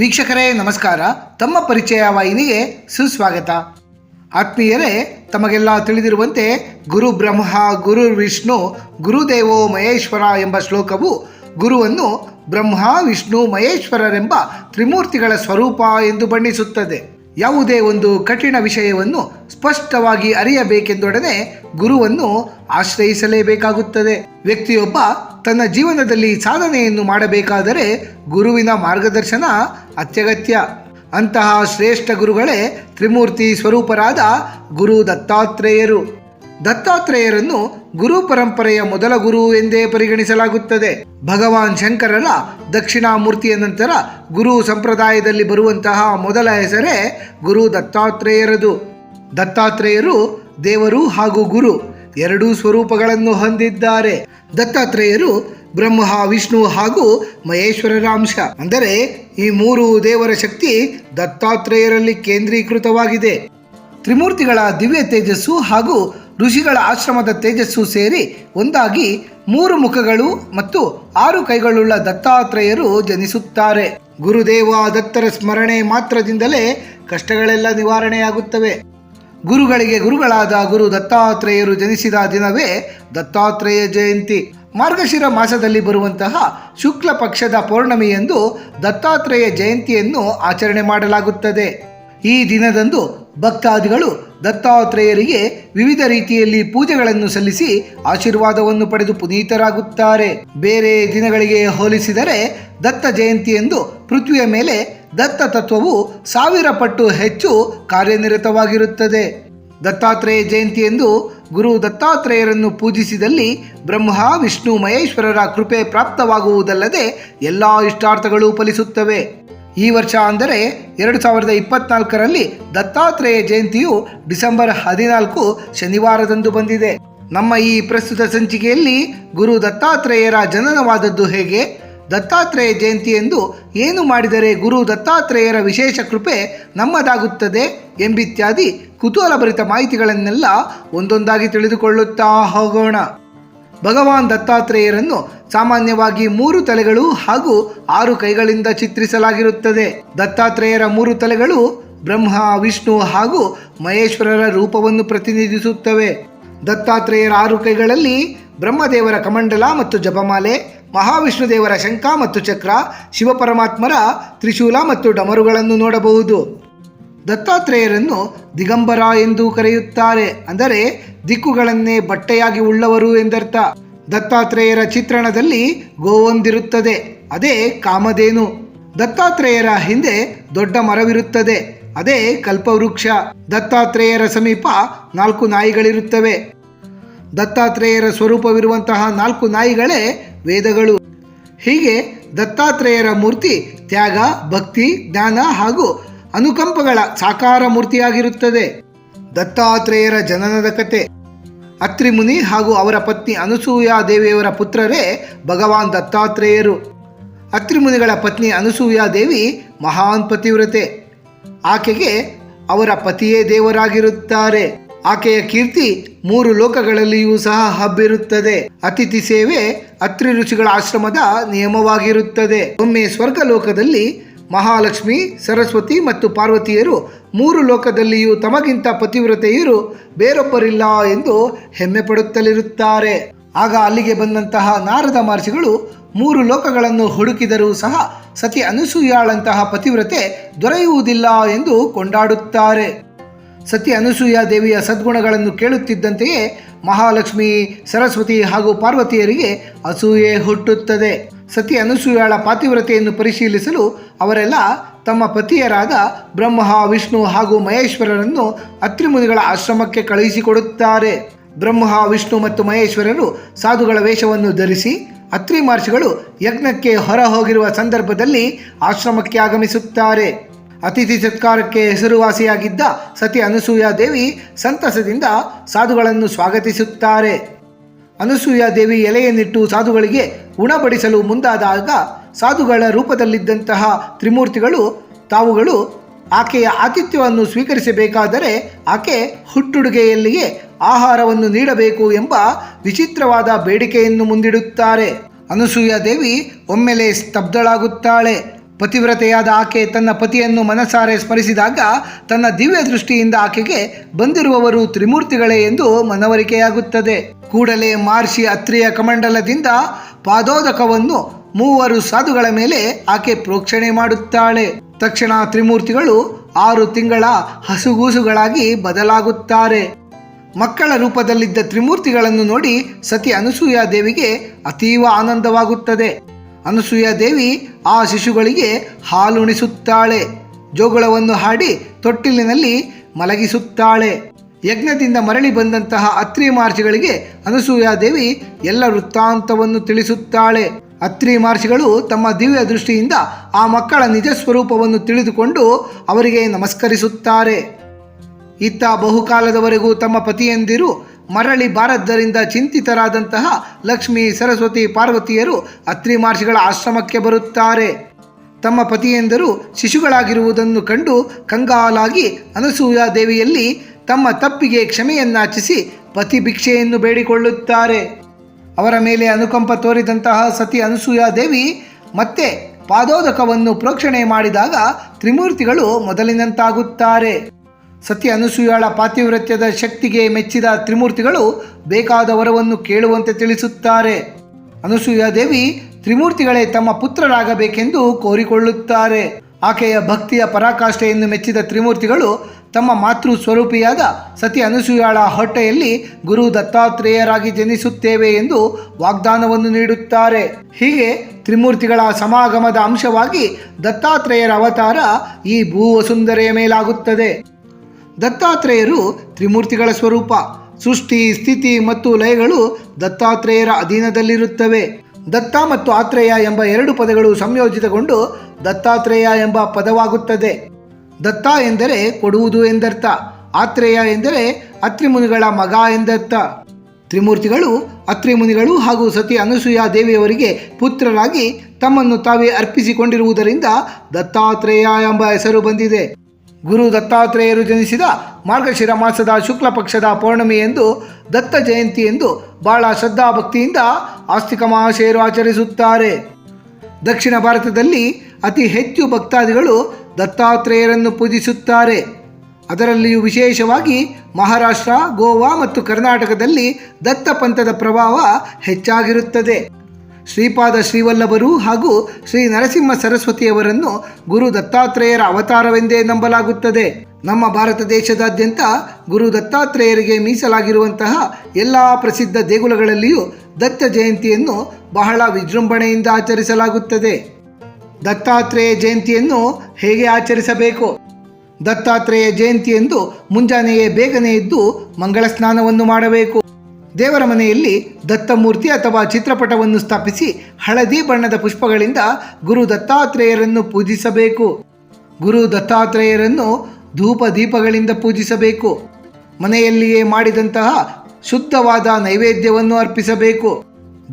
ವೀಕ್ಷಕರೇ, ನಮಸ್ಕಾರ. ತಮ್ಮ ಪರಿಚಯ ವಾಹಿನಿಗೆ ಸುಸ್ವಾಗತ. ಆತ್ಮೀಯರೇ, ತಮಗೆಲ್ಲ ತಿಳಿದಿರುವಂತೆ ಗುರು ಬ್ರಹ್ಮ, ಗುರು ವಿಷ್ಣು, ಗುರುದೇವೋ ಮಹೇಶ್ವರ ಎಂಬ ಶ್ಲೋಕವು ಗುರುವನ್ನು ಬ್ರಹ್ಮ, ವಿಷ್ಣು, ಮಹೇಶ್ವರರೆಂಬ ತ್ರಿಮೂರ್ತಿಗಳ ಸ್ವರೂಪ ಎಂದು ಬಣ್ಣಿಸುತ್ತದೆ. ಯಾವುದೇ ಒಂದು ಕಠಿಣ ವಿಷಯವನ್ನು ಸ್ಪಷ್ಟವಾಗಿ ಅರಿಯಬೇಕೆಂದೊಡನೆ ಗುರುವನ್ನು ಆಶ್ರಯಿಸಲೇಬೇಕಾಗುತ್ತದೆ. ವ್ಯಕ್ತಿಯೊಬ್ಬ ತನ್ನ ಜೀವನದಲ್ಲಿ ಸಾಧನೆಯನ್ನು ಮಾಡಬೇಕಾದರೆ ಗುರುವಿನ ಮಾರ್ಗದರ್ಶನ ಅತ್ಯಗತ್ಯ. ಅಂತಹ ಶ್ರೇಷ್ಠ ಗುರುಗಳೇ ತ್ರಿಮೂರ್ತಿ ಸ್ವರೂಪರಾದ ಗುರು ದತ್ತಾತ್ರೇಯರು. ದತ್ತಾತ್ರೇಯರನ್ನು ಗುರು ಪರಂಪರೆಯ ಮೊದಲ ಗುರು ಎಂದೇ ಪರಿಗಣಿಸಲಾಗುತ್ತದೆ. ಭಗವಾನ್ ಶಂಕರರ ದಕ್ಷಿಣಾಮೂರ್ತಿಯ ನಂತರ ಗುರು ಸಂಪ್ರದಾಯದಲ್ಲಿ ಬರುವಂತಹ ಮೊದಲ ಹೆಸರೇ ಗುರು ದತ್ತಾತ್ರೇಯರದು. ದತ್ತಾತ್ರೇಯರು ದೇವರು ಹಾಗೂ ಗುರು. ಎರಡೂ ಸ್ವರೂಪಗಳನ್ನು ಹೊಂದಿದ್ದಾರೆ. ದತ್ತಾತ್ರೇಯರು ಬ್ರಹ್ಮ, ವಿಷ್ಣು ಹಾಗೂ ಮಹೇಶ್ವರರ ಅಂಶ. ಅಂದರೆ ಈ ಮೂರು ದೇವರ ಶಕ್ತಿ ದತ್ತಾತ್ರೇಯರಲ್ಲಿ ಕೇಂದ್ರೀಕೃತವಾಗಿದೆ. ತ್ರಿಮೂರ್ತಿಗಳ ದಿವ್ಯ ತೇಜಸ್ಸು ಹಾಗೂ ಋಷಿಗಳ ಆಶ್ರಮದ ತೇಜಸ್ಸು ಸೇರಿ ಒಂದಾಗಿ ಮೂರು ಮುಖಗಳು ಮತ್ತು ಆರು ಕೈಗಳುಳ್ಳ ದತ್ತಾತ್ರೇಯರು ಜನಿಸುತ್ತಾರೆ. ಗುರುದೇವ ದತ್ತರ ಸ್ಮರಣೆ ಮಾತ್ರದಿಂದಲೇ ಕಷ್ಟಗಳೆಲ್ಲ ನಿವಾರಣೆಯಾಗುತ್ತವೆ. ಗುರುಗಳಿಗೆ ಗುರುಗಳಾದ ಗುರು ದತ್ತಾತ್ರೇಯರು ಜನಿಸಿದ ದಿನವೇ ದತ್ತಾತ್ರೇಯ ಜಯಂತಿ. ಮಾರ್ಗಶಿರ ಮಾಸದಲ್ಲಿ ಬರುವಂತಹ ಶುಕ್ಲ ಪಕ್ಷದ ಪೌರ್ಣಮಿಯಂದು ದತ್ತಾತ್ರೇಯ ಜಯಂತಿಯನ್ನು ಆಚರಣೆ ಮಾಡಲಾಗುತ್ತದೆ. ಈ ದಿನದಂದು ಭಕ್ತಾದಿಗಳು ದತ್ತಾತ್ರೇಯರಿಗೆ ವಿವಿಧ ರೀತಿಯಲ್ಲಿ ಪೂಜೆಗಳನ್ನು ಸಲ್ಲಿಸಿ ಆಶೀರ್ವಾದವನ್ನು ಪಡೆದು ಪುನೀತರಾಗುತ್ತಾರೆ. ಬೇರೆ ದಿನಗಳಿಗೆ ಹೋಲಿಸಿದರೆ ದತ್ತ ಜಯಂತಿಯಂದು ಪೃಥ್ವಿಯ ಮೇಲೆ ದತ್ತ ತತ್ವವು ಸಾವಿರ ಪಟ್ಟು ಹೆಚ್ಚು ಕಾರ್ಯನಿರತವಾಗಿರುತ್ತದೆ. ದತ್ತಾತ್ರೇಯ ಜಯಂತಿಯಂದು ಗುರು ದತ್ತಾತ್ರೇಯರನ್ನು ಪೂಜಿಸಿದಲ್ಲಿ ಬ್ರಹ್ಮ, ವಿಷ್ಣು, ಮಹೇಶ್ವರರ ಕೃಪೆ ಪ್ರಾಪ್ತವಾಗುವುದಲ್ಲದೆ ಎಲ್ಲ ಇಷ್ಟಾರ್ಥಗಳು ಫಲಿಸುತ್ತವೆ. ಈ ವರ್ಷ ಅಂದರೆ ಎರಡು ಸಾವಿರದ ಇಪ್ಪತ್ನಾಲ್ಕರಲ್ಲಿ ದತ್ತಾತ್ರೇಯ ಜಯಂತಿಯು ಡಿಸೆಂಬರ್ ಹದಿನಾಲ್ಕು ಶನಿವಾರದಂದು ಬಂದಿದೆ. ನಮ್ಮ ಈ ಪ್ರಸ್ತುತ ಸಂಚಿಕೆಯಲ್ಲಿ ಗುರು ದತ್ತಾತ್ರೇಯರ ಜನನವಾದದ್ದು ಹೇಗೆ? ದತ್ತಾತ್ರೇಯ ಜಯಂತಿ ಎಂದು ಏನು ಮಾಡಿದರೆ ಗುರು ದತ್ತಾತ್ರೇಯರ ವಿಶೇಷ ಕೃಪೆ ನಮ್ಮದಾಗುತ್ತದೆ ಎಂಬಿತ್ಯಾದಿ ಕುತೂಹಲಭರಿತ ಮಾಹಿತಿಗಳನ್ನೆಲ್ಲ ಒಂದೊಂದಾಗಿ ತಿಳಿದುಕೊಳ್ಳುತ್ತಾ ಹೋಗೋಣ. ಭಗವಾನ್ ದತ್ತಾತ್ರೇಯರನ್ನು ಸಾಮಾನ್ಯವಾಗಿ ಮೂರು ತಲೆಗಳು ಹಾಗೂ ಆರು ಕೈಗಳಿಂದ ಚಿತ್ರಿಸಲಾಗಿರುತ್ತದೆ. ದತ್ತಾತ್ರೇಯರ ಮೂರು ತಲೆಗಳು ಬ್ರಹ್ಮ, ವಿಷ್ಣು ಹಾಗೂ ಮಹೇಶ್ವರರ ರೂಪವನ್ನು ಪ್ರತಿನಿಧಿಸುತ್ತವೆ. ದತ್ತಾತ್ರೇಯರ ಆರು ಕೈಗಳಲ್ಲಿ ಬ್ರಹ್ಮದೇವರ ಕಮಂಡಲ ಮತ್ತು ಜಪಮಾಲೆ ಮಹಾವಿಷ್ಣು ದೇವರ ಶಂಖ ಮತ್ತು ಚಕ್ರ, ಶಿವಪರಮಾತ್ಮರ ತ್ರಿಶೂಲ ಮತ್ತು ಡಮರುಗಳನ್ನು ನೋಡಬಹುದು. ದತ್ತಾತ್ರೇಯರನ್ನು ದಿಗಂಬರ ಎಂದು ಕರೆಯುತ್ತಾರೆ. ಅಂದರೆ, ದಿಕ್ಕುಗಳನ್ನೇ ಬಟ್ಟೆಯಾಗಿ ಉಳ್ಳವರು ಎಂದರ್ಥ. ದತ್ತಾತ್ರೇಯರ ಚಿತ್ರಣದಲ್ಲಿ ಗೋವೊಂದಿರುತ್ತದೆ, ಅದೇ ಕಾಮಧೇನು. ದತ್ತಾತ್ರೇಯರ ಹಿಂದೆ ದೊಡ್ಡ ಮರವಿರುತ್ತದೆ, ಅದೇ ಕಲ್ಪವೃಕ್ಷ. ದತ್ತಾತ್ರೇಯರ ಸಮೀಪ ನಾಲ್ಕು ನಾಯಿಗಳಿರುತ್ತವೆ. ದತ್ತಾತ್ರೇಯರ ಸ್ವರೂಪವಿರುವಂತಹ ನಾಲ್ಕು ನಾಯಿಗಳೇ ವೇದಗಳು. ಹೀಗೆ ದತ್ತಾತ್ರೇಯರ ಮೂರ್ತಿ ತ್ಯಾಗ, ಭಕ್ತಿ, ಜ್ಞಾನ ಹಾಗೂ ಅನುಕಂಪಗಳ ಸಾಕಾರ ಮೂರ್ತಿಯಾಗಿರುತ್ತದೆ. ದತ್ತಾತ್ರೇಯರ ಜನನದ ಕತೆ. ಅತ್ರಿಮುನಿ ಹಾಗೂ ಅವರ ಪತ್ನಿ ಅನಸೂಯ ದೇವಿಯವರ ಪುತ್ರರೇ ಭಗವಾನ್ ದತ್ತಾತ್ರೇಯರು. ಅತ್ರಿಮುನಿಗಳ ಪತ್ನಿ ಅನಸೂಯ ದೇವಿ ಮಹಾನ್ ಪತಿವ್ರತೆ. ಆಕೆಗೆ ಅವರ ಪತಿಯೇ ದೇವರಾಗಿರುತ್ತಾರೆ. ಆಕೆಯ ಕೀರ್ತಿ ಮೂರು ಲೋಕಗಳಲ್ಲಿಯೂ ಸಹ ಹಬ್ಬಿರುತ್ತದೆ. ಅತಿಥಿ ಸೇವೆ ಅತ್ರಿ ಋಷಿಗಳ ಆಶ್ರಮದ ನಿಯಮವಾಗಿರುತ್ತದೆ. ಒಮ್ಮೆ ಸ್ವರ್ಗ ಲೋಕದಲ್ಲಿ ಮಹಾಲಕ್ಷ್ಮಿ, ಸರಸ್ವತಿ ಮತ್ತು ಪಾರ್ವತಿಯರು ಮೂರು ಲೋಕದಲ್ಲಿಯೂ ತಮಗಿಂತ ಪತಿವ್ರತೆಯರು ಬೇರೊಬ್ಬರಿಲ್ಲ ಎಂದು ಹೆಮ್ಮೆ ಪಡುತ್ತಲಿರುತ್ತಾರೆ ಆಗ ಅಲ್ಲಿಗೆ ಬಂದಂತಹ ನಾರದ ಮಹರ್ಷಿಗಳು ಮೂರು ಲೋಕಗಳನ್ನು ಹುಡುಕಿದರೂ ಸಹ ಸತಿ ಅನಸೂಯಾಳಂತಹ ಪತಿವ್ರತೆ ದೊರೆಯುವುದಿಲ್ಲ ಎಂದು ಕೊಂಡಾಡುತ್ತಾರೆ. ಸತಿ ಅನಸೂಯ ದೇವಿಯ ಸದ್ಗುಣಗಳನ್ನು ಕೇಳುತ್ತಿದ್ದಂತೆಯೇ ಮಹಾಲಕ್ಷ್ಮಿ, ಸರಸ್ವತಿ ಹಾಗೂ ಪಾರ್ವತಿಯರಿಗೆ ಅಸೂಯೆ ಹುಟ್ಟುತ್ತದೆ. ಸತಿ ಅನಸೂಯಾಳ ಪಾತಿವ್ರತೆಯನ್ನು ಪರಿಶೀಲಿಸಲು ಅವರೆಲ್ಲ ತಮ್ಮ ಪತಿಯರಾದ ಬ್ರಹ್ಮ, ವಿಷ್ಣು ಹಾಗೂ ಮಹೇಶ್ವರರನ್ನು ಅತ್ರಿಮುನಿಗಳ ಆಶ್ರಮಕ್ಕೆ ಕಳುಹಿಸಿಕೊಡುತ್ತಾರೆ. ಬ್ರಹ್ಮ, ವಿಷ್ಣು ಮತ್ತು ಮಹೇಶ್ವರರು ಸಾಧುಗಳ ವೇಷವನ್ನು ಧರಿಸಿ ಅತ್ರಿ ಮಹರ್ಷಿಗಳು ಯಜ್ಞಕ್ಕೆ ಹೊರ ಹೋಗಿರುವ ಸಂದರ್ಭದಲ್ಲಿ ಆಶ್ರಮಕ್ಕೆ ಆಗಮಿಸುತ್ತಾರೆ. ಅತಿಥಿ ಸತ್ಕಾರಕ್ಕೆ ಹೆಸರುವಾಸಿಯಾಗಿದ್ದ ಸತಿ ಅನುಸೂಯಾ ದೇವಿ ಸಂತಸದಿಂದ ಸಾಧುಗಳನ್ನು ಸ್ವಾಗತಿಸುತ್ತಾರೆ. ಅನುಸೂಯಾ ದೇವಿ ಎಲೆಯನ್ನಿಟ್ಟು ಸಾಧುಗಳಿಗೆ ಉಣಬಡಿಸಲು ಮುಂದಾದಾಗ ಸಾಧುಗಳ ರೂಪದಲ್ಲಿದ್ದಂತಹ ತ್ರಿಮೂರ್ತಿಗಳು, ತಾವುಗಳು ಆಕೆಯ ಆತಿಥ್ಯವನ್ನು ಸ್ವೀಕರಿಸಬೇಕಾದರೆ ಆಕೆ ಹುಟ್ಟುಡುಗೆಯಲ್ಲಿಯೇ ಆಹಾರವನ್ನು ನೀಡಬೇಕು ಎಂಬ ವಿಚಿತ್ರವಾದ ಬೇಡಿಕೆಯನ್ನು ಮುಂದಿಡುತ್ತಾರೆ. ಅನುಸೂಯಾ ದೇವಿ ಒಮ್ಮೆಲೆ ಸ್ತಬ್ಧಳಾಗುತ್ತಾಳೆ. ಪತಿವ್ರತೆಯಾದ ಆಕೆ ತನ್ನ ಪತಿಯನ್ನು ಮನಸಾರೆ ಸ್ಮರಿಸಿದಾಗ ತನ್ನ ದಿವ್ಯ ದೃಷ್ಟಿಯಿಂದ ಆಕೆಗೆ ಬಂದಿರುವವರು ತ್ರಿಮೂರ್ತಿಗಳೇ ಎಂದು ಮನವರಿಕೆಯಾಗುತ್ತದೆ. ಕೂಡಲೇ ಮಹರ್ಷಿ ಅತ್ರಿಯ ಕಮಂಡಲದಿಂದ ಪಾದೋದಕವನ್ನು ಮೂವರು ಸಾಧುಗಳ ಮೇಲೆ ಆಕೆ ಪ್ರೋಕ್ಷಣೆ ಮಾಡುತ್ತಾಳೆ. ತಕ್ಷಣ ತ್ರಿಮೂರ್ತಿಗಳು ಆರು ತಿಂಗಳ ಹಸುಗೂಸುಗಳಾಗಿ ಬದಲಾಗುತ್ತಾರೆ. ಮಕ್ಕಳ ರೂಪದಲ್ಲಿದ್ದ ತ್ರಿಮೂರ್ತಿಗಳನ್ನು ನೋಡಿ ಸತಿ ಅನಸೂಯಾ ದೇವಿಗೆ ಅತೀವ ಆನಂದವಾಗುತ್ತದೆ. ಅನಸೂಯ ದೇವಿ ಆ ಶಿಶುಗಳಿಗೆ ಹಾಲುಣಿಸುತ್ತಾಳೆ. ಜೋಗುಳವನ್ನು ಹಾಡಿ ತೊಟ್ಟಿಲಿನಲ್ಲಿ ಮಲಗಿಸುತ್ತಾಳೆ. ಯಜ್ಞದಿಂದ ಮರಳಿ ಬಂದಂತಹ ಅತ್ರಿ ಮಹರ್ಷಿಗಳಿಗೆ ಅನಸೂಯ ದೇವಿ ಎಲ್ಲ ವೃತ್ತಾಂತವನ್ನು ತಿಳಿಸುತ್ತಾಳೆ. ಅತ್ರಿ ಮಹರ್ಷಿಗಳು ತಮ್ಮ ದಿವ್ಯ ದೃಷ್ಟಿಯಿಂದ ಆ ಮಕ್ಕಳ ನಿಜ ಸ್ವರೂಪವನ್ನು ತಿಳಿದುಕೊಂಡು ಅವರಿಗೆ ನಮಸ್ಕರಿಸುತ್ತಾರೆ. ಇತ್ತ ಬಹುಕಾಲದವರೆಗೂ ತಮ್ಮ ಪತಿಯಂದಿರು ಮರಳಿ ಬಾರದ್ದರಿಂದ ಚಿಂತಿತರಾದಂತಹ ಲಕ್ಷ್ಮಿ ಸರಸ್ವತಿ ಪಾರ್ವತಿಯರು ಅತ್ರಿ ಮಹರ್ಷಿಗಳ ಆಶ್ರಮಕ್ಕೆ ಬರುತ್ತಾರೆ. ತಮ್ಮ ಪತಿಯೆಂದರು ಶಿಶುಗಳಾಗಿರುವುದನ್ನು ಕಂಡು ಕಂಗಾಲಾಗಿ ಅನಸೂಯ ದೇವಿಯಲ್ಲಿ ತಮ್ಮ ತಪ್ಪಿಗೆ ಕ್ಷಮೆಯನ್ನಾಚಿಸಿ ಪತಿ ಭಿಕ್ಷೆಯನ್ನು ಬೇಡಿಕೊಳ್ಳುತ್ತಾರೆ. ಅವರ ಮೇಲೆ ಅನುಕಂಪ ತೋರಿದಂತಹ ಸತಿ ಅನಸೂಯ ದೇವಿ ಮತ್ತೆ ಪಾದೋದಕವನ್ನು ಪ್ರೋಕ್ಷಣೆ ಮಾಡಿದಾಗ ತ್ರಿಮೂರ್ತಿಗಳು ಮೊದಲಿನಂತಾಗುತ್ತಾರೆ. ಸತಿ ಅನಸೂಯಾಳ ಪಾತಿವ್ರತ್ಯದ ಶಕ್ತಿಗೆ ಮೆಚ್ಚಿದ ತ್ರಿಮೂರ್ತಿಗಳು ಬೇಕಾದ ವರವನ್ನು ಕೇಳುವಂತೆ ತಿಳಿಸುತ್ತಾರೆ. ಅನಸೂಯ ದೇವಿ ತ್ರಿಮೂರ್ತಿಗಳೇ ತಮ್ಮ ಪುತ್ರರಾಗಬೇಕೆಂದು ಕೋರಿಕೊಳ್ಳುತ್ತಾರೆ. ಆಕೆಯ ಭಕ್ತಿಯ ಪರಾಕಾಷ್ಠೆಯನ್ನು ಮೆಚ್ಚಿದ ತ್ರಿಮೂರ್ತಿಗಳು ತಮ್ಮ ಮಾತೃ ಸ್ವರೂಪಿಯಾದ ಸತಿ ಅನಸೂಯಾಳ ಹೊಟ್ಟೆಯಲ್ಲಿ ಗುರು ದತ್ತಾತ್ರೇಯರಾಗಿ ಜನಿಸುತ್ತೇವೆ ಎಂದು ವಾಗ್ದಾನವನ್ನು ನೀಡುತ್ತಾರೆ. ಹೀಗೆ ತ್ರಿಮೂರ್ತಿಗಳ ಸಮಾಗಮದ ಅಂಶವಾಗಿ ದತ್ತಾತ್ರೇಯರ ಅವತಾರ ಈ ಭೂ ವಸುಂಧರೆಯ ಮೇಲಾಗುತ್ತದೆ. ದತ್ತಾತ್ರೇಯರು ತ್ರಿಮೂರ್ತಿಗಳ ಸ್ವರೂಪ. ಸೃಷ್ಟಿ, ಸ್ಥಿತಿ ಮತ್ತು ಲಯಗಳು ದತ್ತಾತ್ರೇಯರ ಅಧೀನದಲ್ಲಿರುತ್ತವೆ. ದತ್ತ ಮತ್ತು ಆತ್ರೇಯ ಎಂಬ ಎರಡು ಪದಗಳು ಸಂಯೋಜಿತಗೊಂಡು ದತ್ತಾತ್ರೇಯ ಎಂಬ ಪದವಾಗುತ್ತದೆ. ದತ್ತ ಎಂದರೆ ಕೊಡುವುದು ಎಂದರ್ಥ. ಆತ್ರೇಯ ಎಂದರೆ ಅತ್ರಿಮುನಿಗಳ ಮಗ ಎಂದರ್ಥ. ತ್ರಿಮೂರ್ತಿಗಳು, ಅತ್ರಿಮುನಿಗಳು ಹಾಗೂ ಸತಿ ಅನಸೂಯ ದೇವಿಯವರಿಗೆ ಪುತ್ರರಾಗಿ ತಮ್ಮನ್ನು ತಾವೇ ಅರ್ಪಿಸಿಕೊಂಡಿರುವುದರಿಂದ ದತ್ತಾತ್ರೇಯ ಎಂಬ ಹೆಸರು ಬಂದಿದೆ. ಗುರು ದತ್ತಾತ್ರೇಯರು ಜನಿಸಿದ ಮಾರ್ಗಶಿರ ಮಾಸದ ಶುಕ್ಲ ಪಕ್ಷದ ಪೌರ್ಣಮಿ ಎಂದು ದತ್ತ ಜಯಂತಿ ಎಂದು ಬಹಳ ಶ್ರದ್ಧಾಭಕ್ತಿಯಿಂದ ಆಸ್ತಿಕ ಮಹಾಶಯರು ಆಚರಿಸುತ್ತಾರೆ. ದಕ್ಷಿಣ ಭಾರತದಲ್ಲಿ ಅತಿ ಹೆಚ್ಚು ಭಕ್ತಾದಿಗಳು ದತ್ತಾತ್ರೇಯರನ್ನು ಪೂಜಿಸುತ್ತಾರೆ. ಅದರಲ್ಲಿಯೂ ವಿಶೇಷವಾಗಿ ಮಹಾರಾಷ್ಟ್ರ, ಗೋವಾ ಮತ್ತು ಕರ್ನಾಟಕದಲ್ಲಿ ದತ್ತ ಪಂಥದ ಪ್ರಭಾವ ಹೆಚ್ಚಾಗಿರುತ್ತದೆ. ಶ್ರೀಪಾದ ಶ್ರೀವಲ್ಲಭರು ಹಾಗೂ ಶ್ರೀ ನರಸಿಂಹ ಸರಸ್ವತಿಯವರನ್ನು ಗುರು ದತ್ತಾತ್ರೇಯರ ಅವತಾರವೆಂದೇ ನಂಬಲಾಗುತ್ತದೆ. ನಮ್ಮ ಭಾರತ ದೇಶದಾದ್ಯಂತ ಗುರು ದತ್ತಾತ್ರೇಯರಿಗೆ ಮೀಸಲಾಗಿರುವಂತಹ ಎಲ್ಲ ಪ್ರಸಿದ್ಧ ದೇಗುಲಗಳಲ್ಲಿಯೂ ದತ್ತ ಜಯಂತಿಯನ್ನು ಬಹಳ ವಿಜೃಂಭಣೆಯಿಂದ ಆಚರಿಸಲಾಗುತ್ತದೆ. ದತ್ತಾತ್ರೇಯ ಜಯಂತಿಯನ್ನು ಹೇಗೆ ಆಚರಿಸಬೇಕು? ದತ್ತಾತ್ರೇಯ ಜಯಂತಿಯಂದು ಮುಂಜಾನೆಯೇ ಬೇಗನೆ ಎದ್ದು ಮಂಗಳ ಸ್ನಾನವನ್ನು ಮಾಡಬೇಕು. ದೇವರ ಮನೆಯಲ್ಲಿ ದತ್ತಮೂರ್ತಿ ಅಥವಾ ಚಿತ್ರಪಟವನ್ನು ಸ್ಥಾಪಿಸಿ ಹಳದಿ ಬಣ್ಣದ ಪುಷ್ಪಗಳಿಂದ ಗುರು ದತ್ತಾತ್ರೇಯರನ್ನು ಪೂಜಿಸಬೇಕು. ಗುರು ದತ್ತಾತ್ರೇಯರನ್ನು ಧೂಪ ದೀಪಗಳಿಂದ ಪೂಜಿಸಬೇಕು. ಮನೆಯಲ್ಲಿಯೇ ಮಾಡಿದಂತಹ ಶುದ್ಧವಾದ ನೈವೇದ್ಯವನ್ನು ಅರ್ಪಿಸಬೇಕು.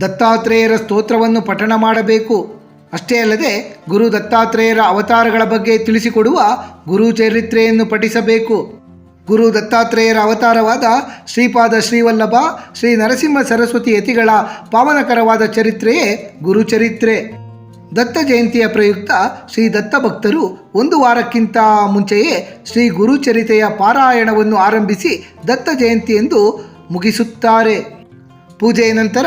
ದತ್ತಾತ್ರೇಯರ ಸ್ತೋತ್ರವನ್ನು ಪಠಣ ಮಾಡಬೇಕು. ಅಷ್ಟೇ ಅಲ್ಲದೆ ಗುರು ದತ್ತಾತ್ರೇಯರ ಅವತಾರಗಳ ಬಗ್ಗೆ ತಿಳಿಸಿಕೊಡುವ ಗುರು ಚರಿತ್ರೆಯನ್ನು ಪಠಿಸಬೇಕು. ಗುರು ದತ್ತಾತ್ರೇಯರ ಅವತಾರವಾದ ಶ್ರೀಪಾದ ಶ್ರೀವಲ್ಲಭ, ಶ್ರೀ ನರಸಿಂಹ ಸರಸ್ವತಿ ಯತಿಗಳ ಪಾವನಕರವಾದ ಚರಿತ್ರೆಯೇ ಗುರುಚರಿತ್ರೆ ದತ್ತ ಜಯಂತಿಯ ಪ್ರಯುಕ್ತ ಶ್ರೀ ದತ್ತ ಭಕ್ತರು ಒಂದು ವಾರಕ್ಕಿಂತ ಮುಂಚೆಯೇ ಶ್ರೀ ಗುರುಚರಿತೆಯ ಪಾರಾಯಣವನ್ನು ಆರಂಭಿಸಿ ದತ್ತ ಜಯಂತಿಯೆಂದು ಮುಗಿಸುತ್ತಾರೆ. ಪೂಜೆಯ ನಂತರ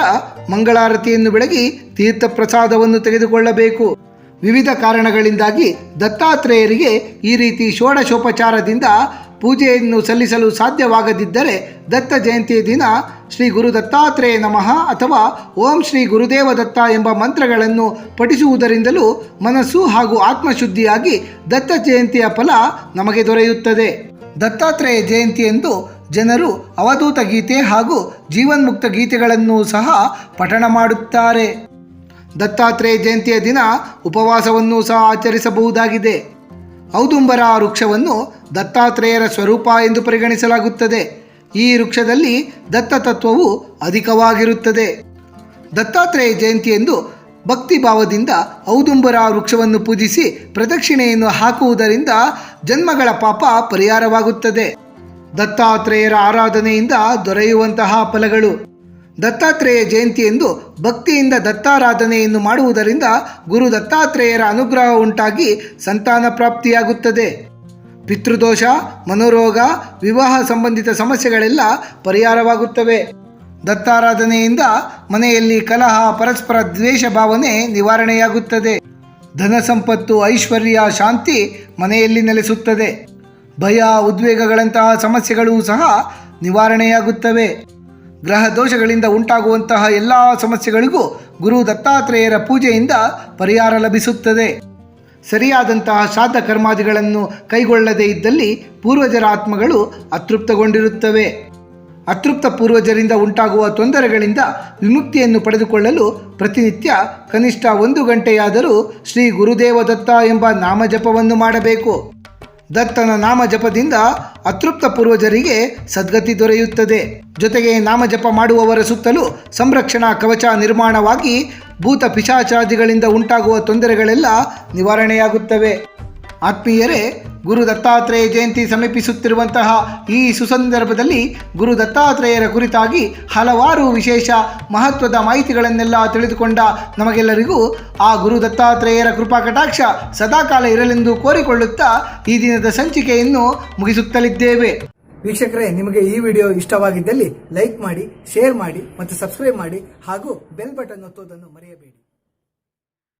ಮಂಗಳಾರತಿಯನ್ನು ಬೆಳಗಿ ತೀರ್ಥ ಪ್ರಸಾದವನ್ನು ತೆಗೆದುಕೊಳ್ಳಬೇಕು. ವಿವಿಧ ಕಾರಣಗಳಿಂದಾಗಿ ದತ್ತಾತ್ರೇಯರಿಗೆ ಈ ರೀತಿ ಷೋಡಶೋಪಚಾರದಿಂದ ಪೂಜೆಯನ್ನು ಸಲ್ಲಿಸಲು ಸಾಧ್ಯವಾಗದಿದ್ದರೆ ದತ್ತ ಜಯಂತಿಯ ದಿನ ಶ್ರೀ ಗುರು ದತ್ತಾತ್ರೇಯ ನಮಃ ಅಥವಾ ಓಂ ಶ್ರೀ ಗುರುದೇವ ದತ್ತ ಎಂಬ ಮಂತ್ರಗಳನ್ನು ಪಠಿಸುವುದರಿಂದಲೂ ಮನಸ್ಸು ಹಾಗೂ ಆತ್ಮಶುದ್ಧಿಯಾಗಿ ದತ್ತ ಜಯಂತಿಯ ಫಲ ನಮಗೆ ದೊರೆಯುತ್ತದೆ. ದತ್ತಾತ್ರೇಯ ಜಯಂತಿಯಂದು ಜನರು ಅವಧೂತ ಗೀತೆ ಹಾಗೂ ಜೀವನ್ಮುಕ್ತ ಗೀತೆಗಳನ್ನು ಸಹ ಪಠಣ ಮಾಡುತ್ತಾರೆ. ದತ್ತಾತ್ರೇಯ ಜಯಂತಿಯ ದಿನ ಉಪವಾಸವನ್ನು ಸಹ ಆಚರಿಸಬಹುದಾಗಿದೆ. ಔದುಂಬರ ವೃಕ್ಷವನ್ನು ದತ್ತಾತ್ರೇಯರ ಸ್ವರೂಪ ಎಂದು ಪರಿಗಣಿಸಲಾಗುತ್ತದೆ. ಈ ವೃಕ್ಷದಲ್ಲಿ ದತ್ತ ತತ್ವವು ಅಧಿಕವಾಗಿರುತ್ತದೆ. ದತ್ತಾತ್ರೇಯ ಜಯಂತಿಯೆಂದು ಭಕ್ತಿ ಭಾವದಿಂದ ಔದುಂಬರ ವೃಕ್ಷವನ್ನು ಪೂಜಿಸಿ ಪ್ರದಕ್ಷಿಣೆಯನ್ನು ಹಾಕುವುದರಿಂದ ಜನ್ಮಗಳ ಪಾಪ ಪರಿಹಾರವಾಗುತ್ತದೆ. ದತ್ತಾತ್ರೇಯರ ಆರಾಧನೆಯಿಂದ ದೊರೆಯುವಂತಹ ಫಲಗಳು. ದತ್ತಾತ್ರೇಯ ಜಯಂತಿ ಎಂದು ಭಕ್ತಿಯಿಂದ ದತ್ತಾರಾಧನೆಯನ್ನು ಮಾಡುವುದರಿಂದ ಗುರು ದತ್ತಾತ್ರೇಯರ ಅನುಗ್ರಹ ಉಂಟಾಗಿ ಸಂತಾನ ಪ್ರಾಪ್ತಿಯಾಗುತ್ತದೆ. ಪಿತೃದೋಷ, ಮನೋರೋಗ, ವಿವಾಹ ಸಂಬಂಧಿತ ಸಮಸ್ಯೆಗಳೆಲ್ಲ ಪರಿಹಾರವಾಗುತ್ತವೆ. ದತ್ತಾರಾಧನೆಯಿಂದ ಮನೆಯಲ್ಲಿ ಕಲಹ, ಪರಸ್ಪರ ದ್ವೇಷ ಭಾವನೆ ನಿವಾರಣೆಯಾಗುತ್ತದೆ. ಧನ ಸಂಪತ್ತು, ಐಶ್ವರ್ಯ, ಶಾಂತಿ ಮನೆಯಲ್ಲಿ ನೆಲೆಸುತ್ತದೆ. ಭಯ, ಉದ್ವೇಗಗಳಂತಹ ಸಮಸ್ಯೆಗಳು ಸಹ ನಿವಾರಣೆಯಾಗುತ್ತವೆ. ಗ್ರಹ ದೋಷಗಳಿಂದ ಉಂಟಾಗುವಂತಹ ಎಲ್ಲ ಸಮಸ್ಯೆಗಳಿಗೂ ಗುರು ದತ್ತಾತ್ರೇಯರ ಪೂಜೆಯಿಂದ ಪರಿಹಾರ ಲಭಿಸುತ್ತದೆ. ಸರಿಯಾದಂತಹ ಶ್ರಾದ್ದ ಕರ್ಮಾದಿಗಳನ್ನು ಕೈಗೊಳ್ಳದೇ ಇದ್ದಲ್ಲಿ ಪೂರ್ವಜರ ಆತ್ಮಗಳು ಅತೃಪ್ತಗೊಂಡಿರುತ್ತವೆ. ಅತೃಪ್ತ ಪೂರ್ವಜರಿಂದ ಉಂಟಾಗುವ ತೊಂದರೆಗಳಿಂದ ವಿಮುಕ್ತಿಯನ್ನು ಪಡೆದುಕೊಳ್ಳಲು ಪ್ರತಿನಿತ್ಯ ಕನಿಷ್ಠ ಒಂದು ಗಂಟೆಯಾದರೂ ಶ್ರೀ ಗುರುದೇವ ದತ್ತ ಎಂಬ ನಾಮಜಪವನ್ನು ಮಾಡಬೇಕು. ದತ್ತನ ನಾಮಜಪದಿಂದ ಅತೃಪ್ತ ಪೂರ್ವಜರಿಗೆ ಸದ್ಗತಿ ದೊರೆಯುತ್ತದೆ. ಜೊತೆಗೆ ನಾಮಜಪ ಮಾಡುವವರ ಸುತ್ತಲೂ ಸಂರಕ್ಷಣಾ ಕವಚ ನಿರ್ಮಾಣವಾಗಿ ಭೂತ ಪಿಶಾಚಾದಿಗಳಿಂದ ಉಂಟಾಗುವ ತೊಂದರೆಗಳೆಲ್ಲ ನಿವಾರಣೆಯಾಗುತ್ತವೆ. ಆತ್ಮೀಯರೇ, ಗುರು ದತ್ತಾತ್ರೇಯ ಜಯಂತಿ ಸಮೀಪಿಸುತ್ತಿರುವಂತಹ ಈ ಸುಸಂದರ್ಭದಲ್ಲಿ ಗುರು ದತ್ತಾತ್ರೇಯರ ಕುರಿತಾಗಿ ಹಲವಾರು ವಿಶೇಷ ಮಹತ್ವದ ಮಾಹಿತಿಗಳನ್ನೆಲ್ಲ ತಿಳಿದುಕೊಂಡ ನಮಗೆಲ್ಲರಿಗೂ ಆ ಗುರು ದತ್ತಾತ್ರೇಯರ ಕೃಪಾ ಕಟಾಕ್ಷ ಸದಾಕಾಲ ಇರಲೆಂದು ಕೋರಿಕೊಳ್ಳುತ್ತಾ ಈ ದಿನದ ಸಂಚಿಕೆಯನ್ನು ಮುಗಿಸುತ್ತಲಿದ್ದೇವೆ. ವೀಕ್ಷಕರೇ, ನಿಮಗೆ ಈ ವಿಡಿಯೋ ಇಷ್ಟವಾಗಿದ್ದಲ್ಲಿ ಲೈಕ್ ಮಾಡಿ, ಶೇರ್ ಮಾಡಿ ಮತ್ತು ಸಬ್ಸ್ಕ್ರೈಬ್ ಮಾಡಿ ಹಾಗೂ ಬೆಲ್ ಬಟನ್ ಒತ್ತುವುದನ್ನು ಮರೆಯಬೇಡಿ.